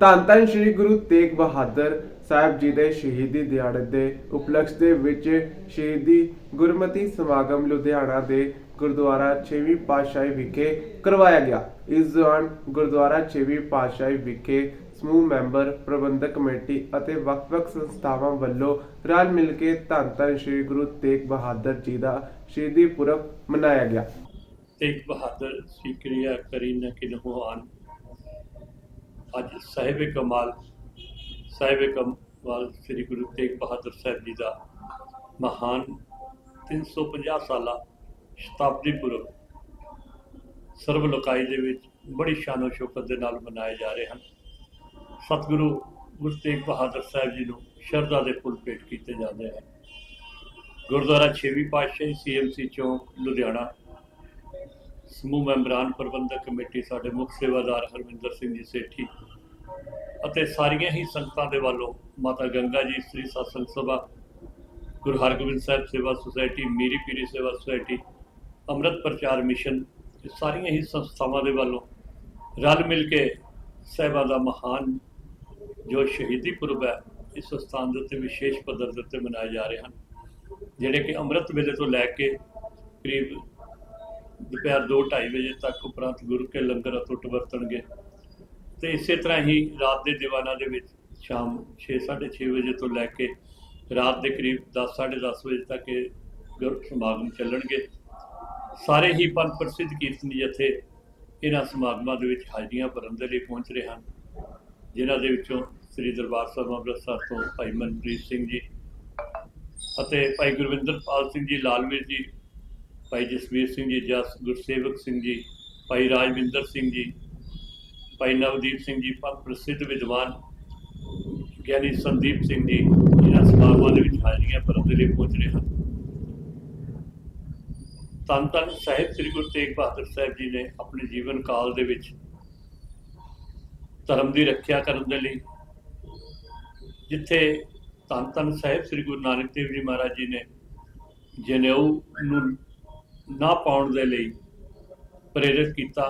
ਧੰਨ ਧੰਨ ਸ੍ਰੀ ਗੁਰੂ ਤੇਗ ਬਹਾਦਰ ਸਾਹਿਬ ਜੀ ਦੇ ਸ਼ਹੀਦੀ ਦਿਹਾੜੇ ਦੇ ਉਪਲਕਸ਼ ਦੇ ਵਿੱਚ ਸ਼ਹੀਦੀ ਗੁਰਮਤਿ ਸਮਾਗਮ ਲੁਧਿਆਣਾ ਦੇ ਗੁਰਦੁਆਰਾ 6ਵੀਂ ਪਾਤਸ਼ਾਹੀ ਵਿਖੇ ਕਰਵਾਇਆ ਗਿਆ। ਇਸ ਦੌਰਾਨ ਗੁਰਦੁਆਰਾ 6ਵੀਂ ਪਾਤਸ਼ਾਹੀ ਵਿਖੇ ਸਮੂਹ ਮੈਂਬਰ, ਪ੍ਰਬੰਧਕ ਕਮੇਟੀ ਅਤੇ ਵੱਖ-ਵੱਖ ਸੰਸਥਾਵਾਂ ਵੱਲੋਂ ਰਲ ਮਿਲ ਕੇ ਧੰਨ ਧੰਨ ਸ੍ਰੀ ਗੁਰੂ ਤੇਗ ਬਹਾਦਰ ਜੀ ਦਾ ਸ਼ਹੀਦੀ ਪੁਰਬ ਮਨਾਇਆ ਗਿਆ। ਤੇਗ ਬਹਾਦਰ ਸੀ ਕਿਰਿਆ ਕਰੀ ਨ ਅੱਜ ਸਾਹਿਬ ਕਮਾਲ ਸਾਹਿਬ ਕਮਾਲ ਸ੍ਰੀ ਗੁਰੂ ਤੇਗ ਬਹਾਦਰ ਸਾਹਿਬ ਜੀ ਦਾ ਮਹਾਨ 350 ਸਾਲਾ ਸ਼ਤਾਬਦੀ ਪੁਰਬ ਸਰਬ ਲੋਕਾਈ ਦੇ ਵਿੱਚ ਬੜੀ ਸ਼ਾਨੋ ਸ਼ੌਕਤ ਦੇ ਨਾਲ ਮਨਾਏ ਜਾ ਰਹੇ ਹਨ। ਸਤਿਗੁਰੂ ਗੁਰੂ ਤੇਗ ਬਹਾਦਰ ਸਾਹਿਬ ਜੀ ਨੂੰ ਸ਼ਰਧਾ ਦੇ ਫੁੱਲ ਭੇਟ ਕੀਤੇ ਜਾਂਦੇ ਹਨ। ਗੁਰਦੁਆਰਾ 6ਵੀਂ ਪਾਤਸ਼ਾਹੀ ਸੀਐਮਸੀ ਚੌਂਕ, ਲੁਧਿਆਣਾ ਸਮੂਹ ਮੈਂਬਰਾਨ ਪ੍ਰਬੰਧਕ ਕਮੇਟੀ ਸਾਡੇ ਮੁੱਖ ਸੇਵਾਦਾਰ ਹਰਵਿੰਦਰ ਸਿੰਘ ਜੀ ਸੇਠੀ ਅਤੇ ਸਾਰੀਆਂ ਹੀ ਸੰਗਤਾਂ ਦੇ ਵੱਲੋਂ ਮਾਤਾ ਗੰਗਾ ਜੀ, ਸ੍ਰੀ ਸਤਸੰਗ ਸਭਾ, ਗੁਰੂ ਹਰਗੋਬਿੰਦ ਸਾਹਿਬ ਸੇਵਾ ਸੁਸਾਇਟੀ, ਮੀਰੀ ਪੀਰੀ ਸੇਵਾ ਸੁਸਾਇਟੀ, ਅੰਮ੍ਰਿਤ ਪ੍ਰਚਾਰ ਮਿਸ਼ਨ ਇਹ ਸਾਰੀਆਂ ਹੀ ਸੰਸਥਾਵਾਂ ਦੇ ਵੱਲੋਂ ਰਲ ਮਿਲ ਕੇ ਸਾਹਿਬਾਂ ਦਾ ਮਹਾਨ ਜੋ ਸ਼ਹੀਦੀ ਪੁਰਬ ਹੈ, ਇਸ ਸਥਾਨ ਦੇ ਉੱਤੇ ਵਿਸ਼ੇਸ਼ ਪੱਧਰ ਦੇ ਉੱਤੇ ਮਨਾਏ ਜਾ ਰਹੇ ਹਨ, ਜਿਹੜੇ ਕਿ ਅੰਮ੍ਰਿਤ ਵੇਲੇ ਤੋਂ ਲੈ ਕੇ ਕਰੀਬ ਦੁਪਹਿਰ 2:30 ਵਜੇ ਤੱਕ ਉਪਰੰਤ ਗੁਰੂ ਕੇ ਲੰਗਰ ਅਟੁੱਟ ਵਰਤਣਗੇ। ਤੇ ਇਸੇ ਤਰ੍ਹਾਂ ਹੀ ਰਾਤ ਦੇ ਦੀਵਾਨਾਂ ਦੇ ਵਿੱਚ ਸ਼ਾਮ 6:30 ਵਜੇ ਤੋਂ ਲੈ ਕੇ ਰਾਤ ਦੇ ਕਰੀਬ 10:30 ਵਜੇ ਤੱਕ ਇਹ ਗੁਰ ਸਮਾਗਮ ਚੱਲਣਗੇ। ਸਾਰੇ ਹੀ ਪੰਜ ਪ੍ਰਸਿੱਧ ਕੀਰਤਨੀ ਜਥੇ ਇਹਨਾਂ ਸਮਾਗਮਾਂ ਦੇ ਵਿੱਚ ਹਾਜ਼ਰੀਆਂ ਭਰਨ ਦੇ ਲਈ ਪਹੁੰਚ ਰਹੇ ਹਨ, ਜਿਨ੍ਹਾਂ ਦੇ ਵਿੱਚੋਂ ਸ੍ਰੀ ਦਰਬਾਰ ਸਾਹਿਬ ਅੰਮ੍ਰਿਤਸਰ ਤੋਂ ਭਾਈ ਮਨਪ੍ਰੀਤ ਸਿੰਘ ਜੀ ਅਤੇ ਭਾਈ ਗੁਰਵਿੰਦਰਪਾਲ ਸਿੰਘ ਜੀ, ਲਾਲਵੀਰ ਜੀ ਭਾਈ ਜਸਵੀਰ ਸਿੰਘ ਜੀ, ਜਸ, ਗੁਰਸੇਵਕ ਸਿੰਘ ਜੀ, ਭਾਈ ਰਾਜਵਿੰਦਰ ਸਿੰਘ ਜੀ, ਭਾਈ ਨਵਦੀਪ ਸਿੰਘ ਜੀ ਪ੍ਰਸਿੱਧ ਵਿਦਵਾਨ ਗਿਆਨੀ ਸੰਦੀਪ ਸਿੰਘ ਜੀ ਇਹਨਾਂ ਸਮਾਗਮਾਂ ਦੇ ਵਿੱਚ ਹਾਜ਼ਰੀਆਂ ਭਰਨ ਦੇ ਲਈ ਪਹੁੰਚ ਰਹੇ ਹਨ। ਧੰਨ ਧੰਨ ਸਾਹਿਬ ਸ੍ਰੀ ਗੁਰੂ ਤੇਗ ਬਹਾਦਰ ਸਾਹਿਬ ਜੀ ਨੇ ਆਪਣੇ ਜੀਵਨ ਕਾਲ ਦੇ ਵਿੱਚ ਧਰਮ ਦੀ ਰੱਖਿਆ ਕਰਨ ਦੇ ਲਈ ਜਿੱਥੇ ਧੰਨ ਧੰਨ ਸਾਹਿਬ ਸ੍ਰੀ ਗੁਰੂ ਨਾਨਕ ਦੇਵ ਜੀ ਮਹਾਰਾਜ ਜੀ ਨੇ ਜਨੇਊ ਨੂੰ ਨਾ ਪਾਉਣ ਦੇ ਲਈ ਪ੍ਰੇਰਿਤ ਕੀਤਾ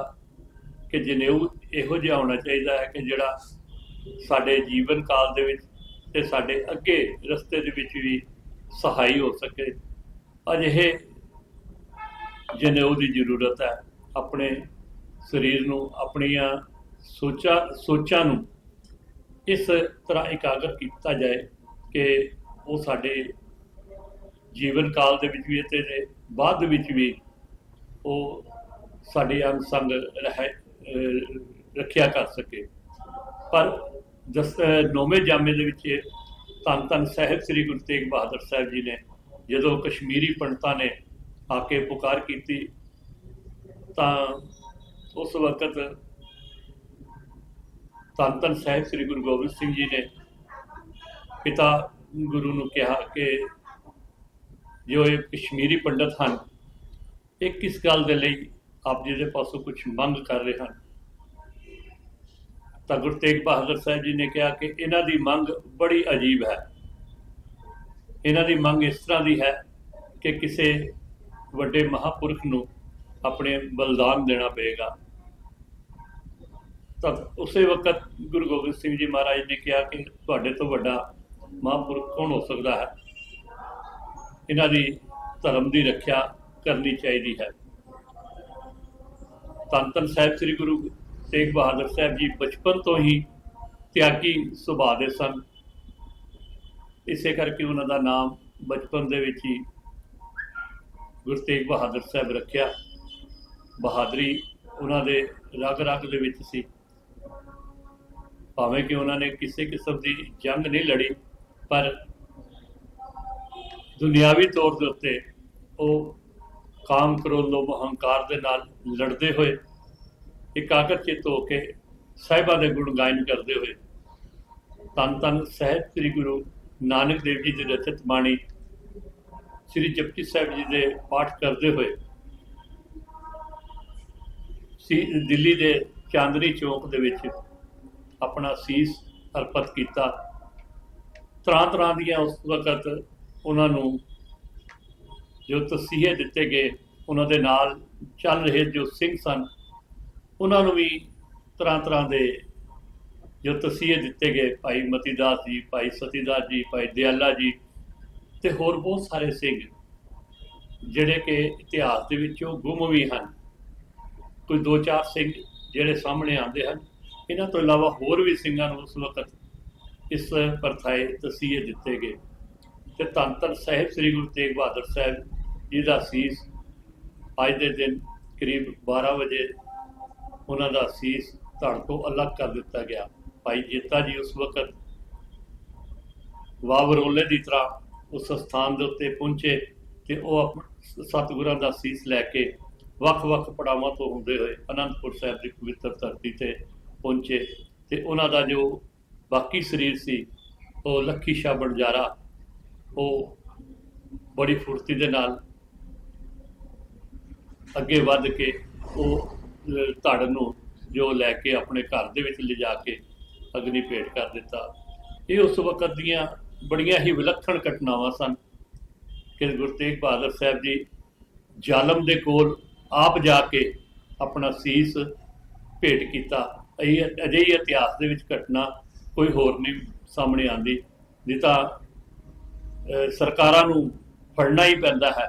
ਕਿ ਜਨੇਊ ਇਹੋ ਜਿਹਾ ਹੋਣਾ ਚਾਹੀਦਾ ਹੈ ਕਿ ਜਿਹੜਾ ਸਾਡੇ ਜੀਵਨ ਕਾਲ ਦੇ ਵਿੱਚ ਤੇ ਸਾਡੇ ਅੱਗੇ ਰਸਤੇ ਦੇ ਵਿੱਚ ਵੀ ਸਹਾਈ ਹੋ ਸਕੇ। ਅਜਿਹੇ ਜਨੇਊ ਦੀ ਜ਼ਰੂਰਤ ਹੈ, ਆਪਣੇ ਸਰੀਰ ਨੂੰ, ਆਪਣੀਆਂ ਸੋਚਾਂ ਸੋਚਾਂ ਨੂੰ ਇਸ ਤਰ੍ਹਾਂ ਇਕਾਗਰ ਕੀਤਾ ਜਾਏ ਕਿ ਉਹ ਸਾਡੇ ਜੀਵਨ ਕਾਲ ਦੇ ਵਿੱਚ ਵੀ ਅਤੇ ਬਾਅਦ ਵਿੱਚ ਵੀ ਉਹ ਸਾਡੇ ਅੰਗ ਰਹਿ ਰੱਖਿਆ ਕਰ ਸਕੇ। ਪਰ ਦਸ ਨੌਵੇਂ ਜਾਮੇ ਦੇ ਵਿੱਚ ਧੰਨ ਧੰਨ ਸਾਹਿਬ ਸ੍ਰੀ ਗੁਰੂ ਤੇਗ ਬਹਾਦਰ ਸਾਹਿਬ ਜੀ ਨੇ ਜਦੋਂ ਕਸ਼ਮੀਰੀ ਪੰਡਤਾਂ ਨੇ ਆ ਕੇ ਪੁਕਾਰ ਕੀਤੀ, ਤਾਂ ਉਸ ਵਕਤ ਧੰਨ ਧੰਨ ਸਾਹਿਬ ਸ੍ਰੀ ਗੁਰੂ ਗੋਬਿੰਦ ਸਿੰਘ ਜੀ ਨੇ ਪਿਤਾ ਗੁਰੂ ਨੂੰ ਕਿਹਾ ਕਿ ਜੋ ਇਹ ਕਸ਼ਮੀਰੀ ਪੰਡਤ ਹਨ। ਇਹ ਕਿਸ ਗੱਲ ਦੇ ਲਈ ਆਪ ਜੀ ਦੇ ਪਾਸੋਂ ਕੁਝ ਮੰਗ ਕਰ ਰਹੇ ਹਨ? ਤਾਂ ਗੁਰੂ ਤੇਗ ਬਹਾਦਰ ਸਾਹਿਬ ਜੀ ਨੇ ਕਿਹਾ ਕਿ ਇਹਨਾਂ ਦੀ ਮੰਗ ਬੜੀ ਅਜੀਬ ਹੈ। ਇਹਨਾਂ ਦੀ ਮੰਗ ਇਸ ਤਰ੍ਹਾਂ ਦੀ ਹੈ ਕਿ ਕਿਸੇ ਵੱਡੇ ਮਹਾਪੁਰਖ ਨੂੰ ਆਪਣੇ ਬਲਿਦਾਨ ਦੇਣਾ ਪਏਗਾ। ਤਾਂ ਉਸੇ ਵਕਤ ਗੁਰੂ ਗੋਬਿੰਦ ਸਿੰਘ ਜੀ ਮਹਾਰਾਜ ਨੇ ਕਿਹਾ ਕਿ ਤੁਹਾਡੇ ਤੋਂ ਵੱਡਾ ਮਹਾਪੁਰਖ ਕੌਣ ਹੋ ਸਕਦਾ ਹੈ? ਇਹਨਾਂ ਦੀ ਧਰਮ ਦੀ ਰੱਖਿਆ ਕਰਨੀ ਚਾਹੀਦੀ ਹੈ। ਧੰਨ ਧੰਨ ਸਾਹਿਬ ਸ੍ਰੀ ਗੁਰੂ ਤੇਗ ਬਹਾਦਰ ਸਾਹਿਬ ਜੀ ਬਚਪਨ ਤੋਂ ਹੀ ਤਿਆਗੀ ਸੁਭਾਅ ਦੇ ਸਨ। ਇਸੇ ਕਰਕੇ ਉਹਨਾਂ ਦਾ ਨਾਮ ਬਚਪਨ ਦੇ ਵਿੱਚ ਹੀ ਗੁਰੂ ਤੇਗ ਬਹਾਦਰ ਸਾਹਿਬ ਰੱਖਿਆ। ਬਹਾਦਰੀ ਉਹਨਾਂ ਦੇ ਰਗ ਰਗ ਦੇ ਵਿੱਚ ਸੀ। ਭਾਵੇਂ ਕਿ ਉਹਨਾਂ ਨੇ ਕਿਸੇ ਕਿਸਮ ਦੀ ਜੰਗ ਨਹੀਂ ਲੜੀ, ਪਰ ਦੁਨਿਆਵੀ ਤੌਰ ਦੇ ਉੱਤੇ ਉਹ ਕਾਮ ਕ੍ਰੋਧ ਲੋਭ, ਅਹੰਕਾਰ ਦੇ ਨਾਲ ਲੜਦੇ ਹੋਏ, ਇਕਾਗਰ ਚਿੱਤ ਹੋ ਕੇ ਸਾਹਿਬਾਂ ਦੇ ਗੁਣ ਗਾਇਨ ਕਰਦੇ ਹੋਏ, ਤਨ ਤਨ ਸਹਿਬ ਸ੍ਰੀ ਗੁਰੂ ਨਾਨਕ ਦੇਵ ਜੀ ਦੀ ਰਚਿਤ ਬਾਣੀ ਸ੍ਰੀ ਜਪਜੀ ਸਾਹਿਬ ਜੀ ਦੇ ਪਾਠ ਕਰਦੇ ਹੋਏ, ਸੀ ਦਿੱਲੀ ਦੇ ਚਾਂਦਨੀ ਚੌਕ ਦੇ ਵਿੱਚ ਆਪਣਾ ਸੀਸ ਅਰਪਿਤ ਕੀਤਾ। ਤਰ੍ਹਾਂ ਤਰ੍ਹਾਂ ਦੀਆਂ ਉਸ ਵਕਤ ਉਹਨਾਂ ਨੂੰ ਜੋ ਤਸੀਹੇ ਦਿੱਤੇ ਗਏ, ਉਹਨਾਂ ਦੇ ਨਾਲ ਚੱਲ ਰਹੇ ਜੋ ਸਿੰਘ ਸਨ, ਉਹਨਾਂ ਨੂੰ ਵੀ ਤਰ੍ਹਾਂ ਤਰ੍ਹਾਂ ਦੇ ਜੋ ਤਸੀਹੇ ਦਿੱਤੇ ਗਏ, ਭਾਈ ਮਤੀਦਾਸ ਜੀ, ਭਾਈ ਸਤੀਦਾਸ ਜੀ, ਭਾਈ ਦਿਆਲਾ ਜੀ ਤੇ ਹੋਰ ਬਹੁਤ ਸਾਰੇ ਸਿੰਘ, ਜਿਹੜੇ ਕਿ ਇਤਿਹਾਸ ਦੇ ਵਿੱਚੋਂ ਗੁੰਮ ਵੀ ਹਨ। ਕੋਈ ਦੋ ਚਾਰ ਸਿੰਘ ਜਿਹੜੇ ਸਾਹਮਣੇ ਆਉਂਦੇ ਹਨ, ਇਹਨਾਂ ਤੋਂ ਇਲਾਵਾ ਹੋਰ ਵੀ ਸਿੰਘਾਂ ਨੂੰ ਉਸ ਵਕਤ ਇਸ ਪਰਥਾਏ ਤਸੀਹੇ ਦਿੱਤੇ ਗਏ। ਤੇ ਧੰਨ ਧੰਨ ਸਾਹਿਬ ਸ੍ਰੀ ਗੁਰੂ ਤੇਗ ਬਹਾਦਰ ਸਾਹਿਬ ਜੀ ਦਾ ਸੀਸ ਅੱਜ ਦੇ ਦਿਨ ਕਰੀਬ 12 ਵਜੇ ਉਹਨਾਂ ਦਾ ਸੀਸ ਧੜ ਤੋਂ ਅਲੱਗ ਕਰ ਦਿੱਤਾ ਗਿਆ। ਭਾਈ ਜੇਤਾ ਜੀ ਉਸ ਵਕਤ ਵਾਵਰੋਲੇ ਦੀ ਤਰ੍ਹਾਂ ਉਸ ਸਥਾਨ ਦੇ ਉੱਤੇ ਪਹੁੰਚੇ ਤੇ ਉਹ ਆਪ- ਸਤਿਗੁਰਾਂ ਦਾ ਸੀਸ ਲੈ ਕੇ ਵੱਖ-ਵੱਖ ਪੜਾਵਾਂ ਤੋਂ ਹੁੰਦੇ ਹੋਏ ਅਨੰਦਪੁਰ ਸਾਹਿਬ ਦੀ ਪਵਿੱਤਰ ਧਰਤੀ ਤੇ ਪਹੁੰਚੇ ਤੇ ਉਹਨਾਂ ਦਾ ਜੋ ਬਾਕੀ ਸਰੀਰ ਸੀ, ਉਹ ਲੱਖੀ ਸ਼ਾਹ ਬਣਜਾਰਾ ਉਹ ਬੜੀ ਫੁਰਤੀ ਦੇ ਨਾਲ ਅੱਗੇ ਵੱਧ ਕੇ ਉਹ ਧੜ ਨੂੰ ਜੋ ਲੈ ਕੇ ਆਪਣੇ ਘਰ ਦੇ ਵਿੱਚ ਲਿਜਾ ਕੇ ਅਗਨੀ ਭੇਟ ਕਰ ਦਿੱਤਾ। ਇਹ ਉਸ ਵਕਤ ਦੀਆਂ ਬੜੀਆਂ ਹੀ ਵਿਲੱਖਣ ਘਟਨਾਵਾਂ ਸਨ। ਕਿ ਗੁਰੂ ਤੇਗ ਬਹਾਦਰ ਸਾਹਿਬ ਜੀ ਜ਼ਾਲਮ ਦੇ ਕੋਲ ਆਪ ਜਾ ਕੇ ਆਪਣਾ ਸੀਸ ਭੇਟ ਕੀਤਾ। ਇਹ ਅਜਿਹੀ ਇਤਿਹਾਸ ਦੇ ਵਿੱਚ ਘਟਨਾ ਕੋਈ ਹੋਰ ਨਹੀਂ ਸਾਹਮਣੇ ਆਂਦੀ ਨਹੀਂ ਤਾਂ ਸਰਕਾਰਾਂ ਨੂੰ ਫੜਨਾ ਹੀ ਪੈਂਦਾ ਹੈ।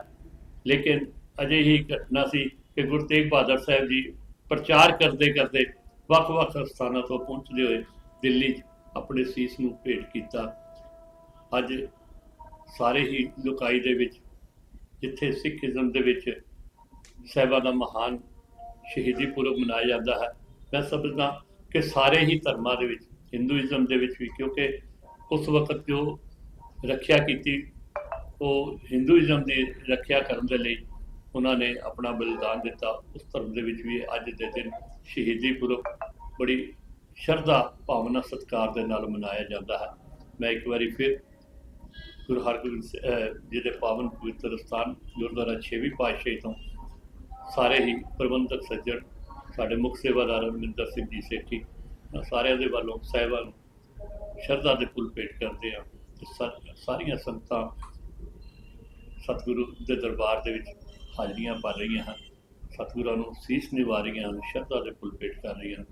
ਲੇਕਿਨ ਅਜਿਹੀ ਘਟਨਾ ਸੀ ਕਿ ਗੁਰੂ ਤੇਗ ਬਹਾਦਰ ਸਾਹਿਬ ਜੀ ਪ੍ਰਚਾਰ ਕਰਦੇ ਕਰਦੇ ਵੱਖ-ਵੱਖ ਸਥਾਨਾਂ ਤੋਂ ਪਹੁੰਚਦੇ ਹੋਏ ਦਿੱਲੀ 'ਚ ਆਪਣੇ ਸੀਸ ਨੂੰ ਭੇਟ ਕੀਤਾ। ਅੱਜ ਸਾਰੇ ਹੀ ਲੋਕਾਈ ਦੇ ਵਿੱਚ, ਜਿੱਥੇ ਸਿੱਖੀਜ਼ਮ ਦੇ ਵਿੱਚ ਸਾਹਿਬਾਂ ਦਾ ਮਹਾਨ ਸ਼ਹੀਦੀ ਪੁਰਬ ਮਨਾਇਆ ਜਾਂਦਾ ਹੈ, ਮੈਂ ਸਮਝਦਾ ਕਿ ਸਾਰੇ ਹੀ ਧਰਮਾਂ ਦੇ ਵਿੱਚ, ਹਿੰਦੂਇਜ਼ਮ ਦੇ ਵਿੱਚ ਵੀ, ਕਿਉਂਕਿ ਉਸ ਵਕਤ ਜੋ ਰੱਖਿਆ ਕੀਤੀ, ਉਹ ਹਿੰਦੂਇਜ਼ਮ ਦੀ ਰੱਖਿਆ ਕਰਨ ਦੇ ਲਈ ਉਹਨਾਂ ਨੇ ਆਪਣਾ ਬਲੀਦਾਨ ਦਿੱਤਾ। ਉਸ ਧਰਮ ਦੇ ਵਿੱਚ ਵੀ ਅੱਜ ਦੇ ਦਿਨ ਸ਼ਹੀਦੀ ਪੁਰਬ ਬੜੀ ਸ਼ਰਧਾ, ਭਾਵਨਾ, ਸਤਿਕਾਰ ਦੇ ਨਾਲ ਮਨਾਇਆ ਜਾਂਦਾ ਹੈ। ਮੈਂ ਇੱਕ ਵਾਰੀ ਫਿਰ ਗੁਰੂ ਹਰਗੋਬਿੰਦ ਸ- ਜੀ ਦੇ ਪਾਵਨ ਪਵਿੱਤਰ ਸਥਾਨ ਗੁਰਦੁਆਰਾ 6ਵੀਂ ਪਾਤਸ਼ਾਹੀ ਤੋਂ ਸਾਰੇ ਹੀ ਪ੍ਰਬੰਧਕ ਸੱਜਣ, ਸਾਡੇ ਮੁੱਖ ਸੇਵਾਦਾਰ ਅਮਰਿੰਦਰ ਸਿੰਘ ਜੀ ਸੇਠੀ, ਸਾਰਿਆਂ ਦੇ ਵੱਲੋਂ ਸਾਹਿਬਾਂ ਸ਼ਰਧਾ ਦੇ ਫੁੱਲ ਭੇਟ ਕਰਦੇ ਆ ਸਾਰੀਆਂ ਸੰਗਤਾਂ ਸਤਿਗੁਰੂ ਦੇ ਦਰਬਾਰ ਦੇ ਵਿੱਚ ਹਾਜ਼ਰੀਆਂ ਭਰ ਰਹੀਆਂ ਹਨ। ਸਤਿਗੁਰਾਂ ਨੂੰ ਸੀਸ ਨਿਵਾ ਰਹੀਆਂ ਹਨ, ਸ਼ਰਧਾ ਦੇ ਫੁੱਲ ਭੇਟ ਕਰ ਰਹੀਆਂ ਹਨ।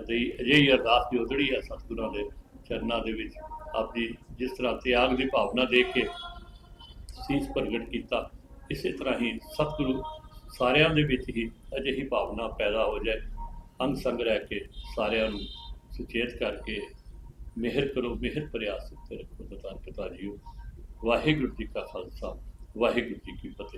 ਅਜਿਹੀ ਅਜਿਹੀ ਅਰਦਾਸ ਜੋਦੜੀ ਹੈ ਸਤਿਗੁਰਾਂ ਦੇ ਚਰਨਾਂ ਦੇ ਵਿੱਚ। ਆਪਦੀ ਜਿਸ ਤਰ੍ਹਾਂ ਤਿਆਗ ਦੀ ਭਾਵਨਾ ਦੇਖ ਕੇ ਸੀਸ ਪ੍ਰਗਟ ਕੀਤਾ, ਇਸੇ ਤਰ੍ਹਾਂ ਹੀ ਸਤਿਗੁਰੂ ਸਾਰਿਆਂ ਦੇ ਵਿੱਚ ਹੀ ਅਜਿਹੀ ਭਾਵਨਾ ਪੈਦਾ ਹੋ ਜਾਏ। ਅੰਗ ਸੰਗ ਰਹਿ ਕੇ ਸਾਰਿਆਂ ਨੂੰ ਸੁਚੇਤ ਕਰਕੇ ਮਿਹਰ ਕਰੋ, ਮਿਹਰ ਪ੍ਰਿਆਸ ਤੇ ਰੱਖੋ ਦਤਾਰ ਪਿਤਾ ਜੀਓ। ਵਾਹਿਗੁਰੂ ਜੀ ਕਾ ਖਾਲਸਾ, ਵਾਹਿਗੁਰੂ ਜੀ ਕੀ ਫਤਿਹ।